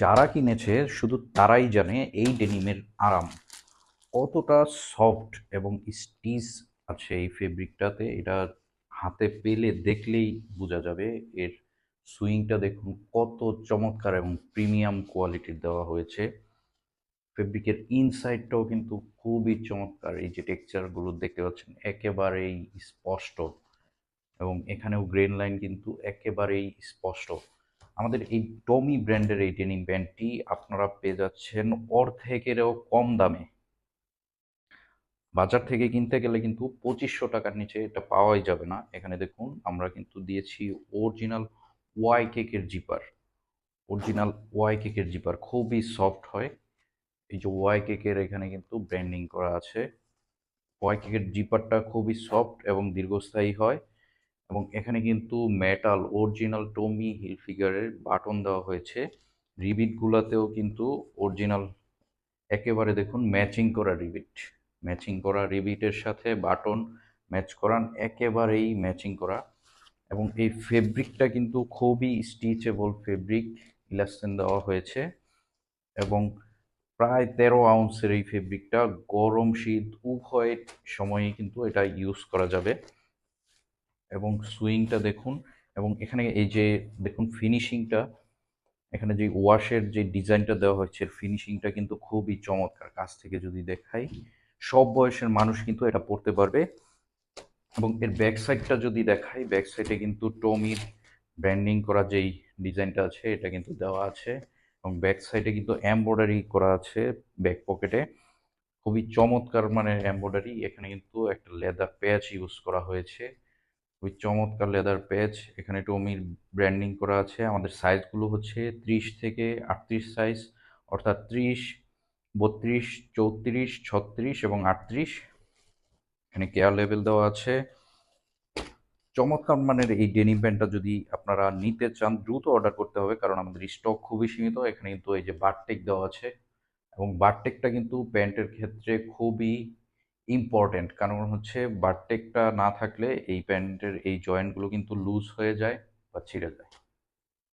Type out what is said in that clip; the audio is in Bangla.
যারা কিনেছে, শুধু তারাই জানে এই ডেনিমের আরাম কতটা সফট এবং স্টিচ আছে এই ফেব্রিকটাতে। এটা হাতে পেলে দেখলেই বোঝা যাবে। এর সুইংটা দেখুন কত চমৎকার এবং প্রিমিয়াম কোয়ালিটির দেওয়া হয়েছে। ফেব্রিকের ইনসাইডটাও কিন্তু খুবই চমৎকার। এই যে টেক্সচারগুলো দেখতে পাচ্ছেন, একেবারেই স্পষ্ট এবং এখানেও গ্রেন লাইন কিন্তু একেবারেই স্পষ্ট। আমাদের এই টমি ব্র্যান্ডের এই ডেনিম প্যান্টটি আপনারা পেয়ে যাচ্ছেন অর্ধেকেরও কম দামে। বাজার থেকে কিনতে গেলে কিন্তু পঁচিশশো টাকার নিচে এটা পাওয়াই যাবে না। এখানে দেখুন, আমরা কিন্তু দিয়েছি অরিজিনাল ওয়াই কেকের জিপার অরিজিনাল ওয়াই কেকের জিপার খুবই সফট হয়। এই যে ওয়াই কেকের এখানে কিন্তু ব্র্যান্ডিং করা আছে। ওয়াই কেকের জিপারটা খুবই সফট এবং দীর্ঘস্থায়ী হয়। এবং এখানে কিন্তু মেটাল অরিজিনাল টমি হিল ফিগারের বাটন দেওয়া হয়েছে। রিবিটগুলোতেও কিন্তু অরিজিনাল একেবারে দেখুন ম্যাচিং করা রিবিট ম্যাচিং করা রিবিটের সাথে বাটন ম্যাচ করান, একেবারেই ম্যাচিং করা। এবং এই ফেব্রিকটা কিন্তু খুবই স্টিচেবল ফেব্রিক ইলাস্টেন দেওয়া হয়েছে। এবং প্রায় তেরো আউন্সের এই ফেব্রিকটা গরম শীত উভয় সময়ে কিন্তু এটা ইউজ করা যাবে। এবং সুইংটা দেখুন এবং এখানে এই যে দেখুন ফিনিশিংটা এখানে যে ওয়াশের যে ডিজাইনটা দেওয়া হয়েছে ফিনিশিংটা কিন্তু খুবই চমৎকার। কাছ থেকে যদি দেখাই, সব বয়সের মানুষ কিন্তু এটা পড়তে পারবে। এবং এর ব্যাক সাইডটা যদি দেখাই ব্যাক সাইডে কিন্তু টমির ব্র্যান্ডিং করা যেই ডিজাইনটা আছে, এটা কিন্তু দেওয়া আছে। এবং ব্যাক সাইডে কিন্তু এমব্রয়ডারি করা আছে ব্যাক পকেটে খুবই চমৎকার মানে এমব্রয়ডারি এখানে কিন্তু একটা লেদার প্যাচ ইউজ করা হয়েছে। খুবই চমৎকার লেদার প্যাচ এখানে টমির ব্র্যান্ডিং করা আছে। আমাদের সাইজগুলো হচ্ছে ত্রিশ থেকে আটত্রিশ সাইজ অর্থাৎ ত্রিশ, বত্রিশ, চৌত্রিশ, ছত্রিশ এবং আটত্রিশ। এখানে কেয়ার লেভেল দেওয়া আছে। চমৎকার মানের এই ডেনিম প্যান্টটা যদি আপনারা নিতে চান, দ্রুত অর্ডার করতে হবে, কারণ আমাদের স্টক খুবই সীমিত। এখানে কিন্তু এই যে বারটেক দেওয়া আছে এবং বারটেকটা কিন্তু প্যান্টের ক্ষেত্রে খুবই ইম্পর্টেন্ট কারণ হচ্ছে বারটেকটা না থাকলে এই প্যান্টের এই জয়েন্টগুলো কিন্তু লুজ হয়ে যায় বা ছিঁড়ে যায়।